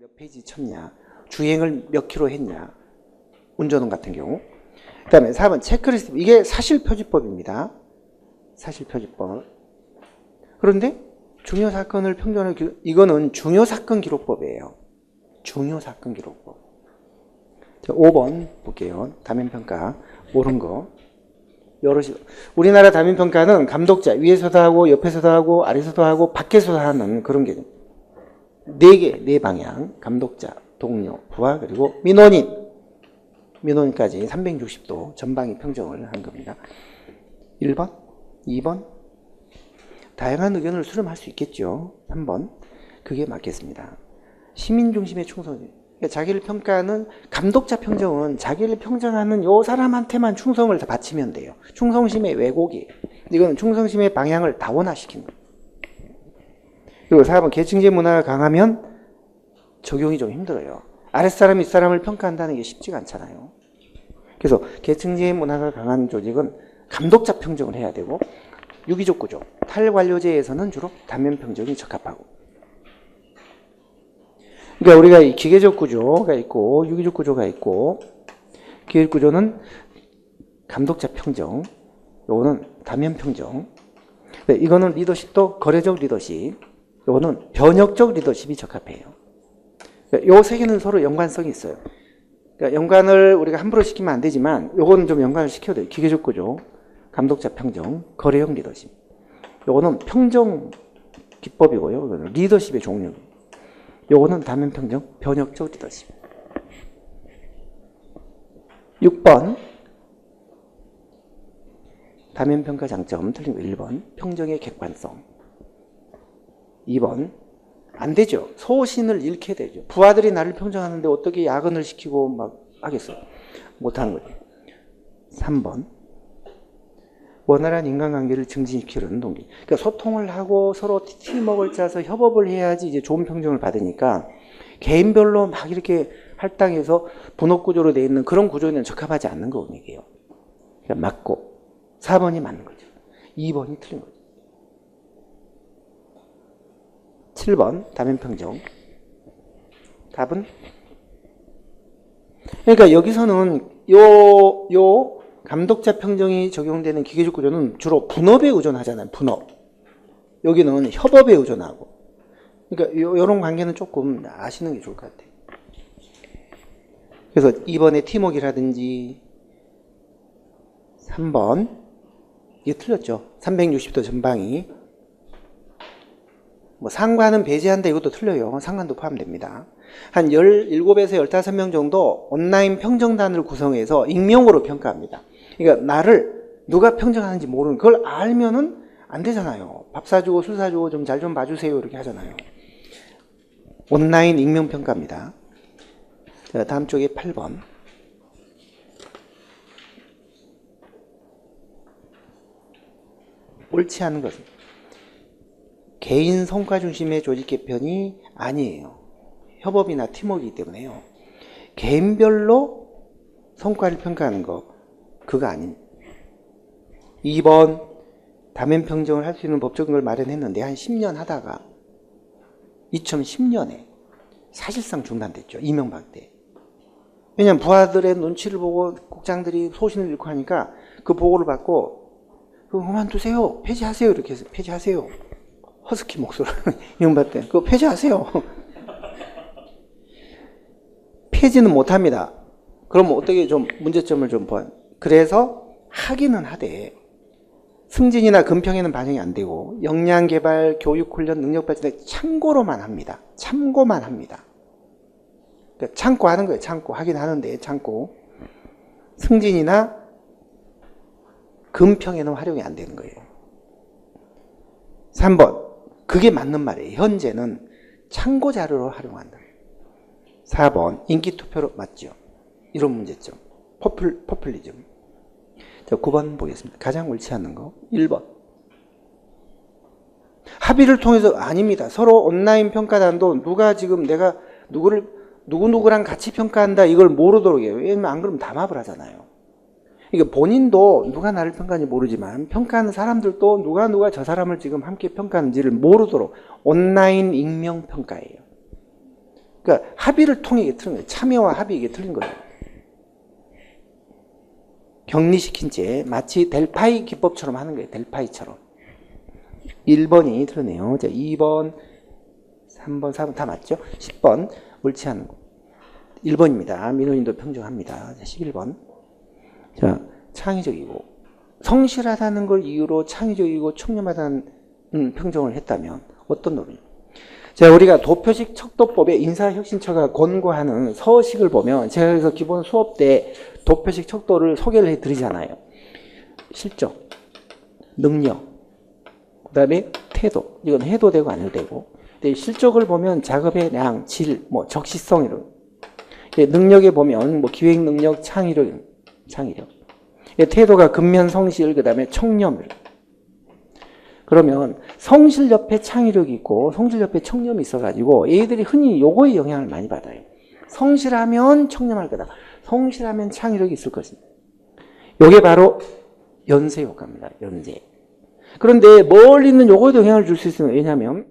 몇 페이지 쳤냐, 주행을 몇 킬로 했냐, 운전원 같은 경우. 그 다음에 4번 체크리스트. 이게 사실표지법입니다. 사실표지법. 그런데 중요사건을 평전을, 기- 이거는 중요사건 기록법이에요. 중요사건 기록법. 자, 5번 볼게요. 다면평가. 옳은 거. 여럿이. 우리나라 다면평가는 감독자, 위에서도 하고, 옆에서도 하고, 아래서도 하고, 밖에서도 하는 그런 개념. 네 개, 네 방향. 감독자, 동료, 부하, 그리고 민원인. 민원인까지 360도 전방위 평정을 한 겁니다. 1번, 2번. 다양한 의견을 수렴할 수 있겠죠. 3번. 그게 맞겠습니다. 시민 중심의 충성. 그러니까 자기를 평가하는 감독자 평정은 자기를 평정하는 요 사람한테만 충성을 다 바치면 돼요. 충성심의 왜곡이. 이거는 충성심의 방향을 다원화시키는. 그리고 4번 계층제 문화가 강하면 적용이 좀 힘들어요. 아랫사람이 윗사람을 평가한다는 게 쉽지가 않잖아요. 그래서 계층제 문화가 강한 조직은 감독자 평정을 해야 되고 유기적 구조, 탈관료제에서는 주로 단면 평정이 적합하고 그러니까 우리가 이 기계적 구조가 있고 유기적 구조가 있고 기계적 구조는 감독자 평정, 요거는 단면 평정. 네, 이거는 리더십도 거래적 리더십, 요거는 변혁적 리더십이 적합해요. 요 세 개는 서로 연관성이 있어요. 그러니까 연관을 우리가 함부로 시키면 안 되지만 요거는 좀 연관을 시켜야 돼요. 기계적 구조, 감독자 평정, 거래형 리더십. 요거는 평정 기법이고요. 이거는 리더십의 종류. 요거는 다면 평정, 변혁적 리더십. 6번 다면 평가 장점 틀린 거 1번 평정의 객관성 2번 안 되죠. 소신을 잃게 되죠. 부하들이 나를 평정하는데 어떻게 야근을 시키고 막 하겠어. 못하는 거죠. 3번. 원활한 인간관계를 증진시키는 동기. 그러니까 소통을 하고 서로 팀워크를 짜서 협업을 해야지 이제 좋은 평정을 받으니까 개인별로 막 이렇게 할당해서 분업 구조로 돼 있는 그런 구조에는 적합하지 않는 거 얘기예요. 그러니까 맞고 4번이 맞는 거죠. 2번이 틀린 거죠. 7번 다면평정 답은 그러니까 여기서는 요, 요 감독자 평정이 적용되는 기계적 구조는 주로 분업에 의존하잖아요. 분업. 여기는 협업에 의존하고. 그러니까 요, 요런 관계는 조금 아시는 게 좋을 것 같아요. 그래서 2번에 팀워크라든지 3번 이게 틀렸죠. 360도 전방이 뭐 상관은 배제한다 이것도 틀려요. 상관도 포함됩니다. 한 17에서 15명 정도 온라인 평정단을 구성해서 익명으로 평가합니다. 그러니까 나를 누가 평정하는지 모르는 그걸 알면은 안 되잖아요. 밥 사주고 술 사주고 좀 잘좀 봐주세요 이렇게 하잖아요. 온라인 익명 평가입니다. 자, 다음 쪽에 8번. 옳지 않은 것은 개인 성과 중심의 조직 개편이 아니에요. 협업이나 팀워크이기 때문에요. 개인별로 성과를 평가하는 거 그거 아닙니다. 2번 다면 평정을 할 수 있는 법적인 걸 마련했는데 한 10년 하다가 2010년에 사실상 중단됐죠. 이명박 때. 왜냐면 부하들의 눈치를 보고 국장들이 소신을 잃고 하니까 그 보고를 받고 그만두세요. 폐지하세요. 이렇게 해서 폐지하세요. 허스키 목소리 때 그거 폐지하세요. 폐지는 못합니다. 그럼 어떻게 좀 문제점을 좀 봐. 그래서 하기는 하되 승진이나 금평에는 반영이 안 되고 역량 개발, 교육 훈련, 능력 발전에 참고로만 합니다. 참고만 합니다. 그러니까 참고 하는 거예요. 참고 하긴 하는데 참고 승진이나 금평에는 활용이 안 되는 거예요. 3번 그게 맞는 말이에요. 현재는 참고 자료로 활용한다. 4번 인기 투표로 맞죠. 이런 문제점. 퍼플, 퍼플리즘. 자, 9번 보겠습니다. 가장 옳지 않는 거. 1번. 합의를 통해서 아닙니다. 서로 온라인 평가단도 누가 지금 내가 누구를 누구누구랑 같이 평가한다 이걸 모르도록 해요. 왜냐면 안 그러면 담합을 하잖아요. 이게 본인도 누가 나를 평가하는지 모르지만 평가하는 사람들도 누가 누가 저 사람을 지금 함께 평가하는지를 모르도록 온라인 익명 평가예요. 그러니까 합의를 통해 이게 틀린 거예요. 참여와 합의 이게 틀린 거예요. 격리시킨 채 마치 델파이 기법처럼 하는 거예요. 델파이처럼. 1번이 틀리네요. 자, 2번, 3번, 4번 다 맞죠? 10번 옳지 않은 거. 1번입니다. 민원인도 평정합니다. 자, 11번. 자, 창의적이고 성실하다는 걸 이유로 창의적이고 청렴하다는 음, 평정을 했다면 어떤 노릇? 자, 우리가 도표식 척도법의 인사혁신처가 권고하는 서식을 보면 제가 그래서 기본 수업 때 도표식 척도를 소개를 해 드리잖아요. 실적, 능력, 그 다음에 태도. 이건 해도 되고 안 해도 되고. 근데 실적을 보면 작업의 량, 질, 뭐 적시성 이런. 예, 능력에 보면 뭐 기획 능력, 창의력, 예, 태도가 근면 성실, 그 다음에 청렴. 그러면 성실 옆에 창의력이 있고 성실 옆에 청렴이 있어가지고 얘들이 흔히 요거에 영향을 많이 받아요. 성실하면 청렴할 거다. 성실하면 창의력이 있을 것입니다. 요게 바로 연쇄 효과입니다. 연쇄. 그런데 멀리 있는 요거에도 영향을 줄 수 있으면 왜냐하면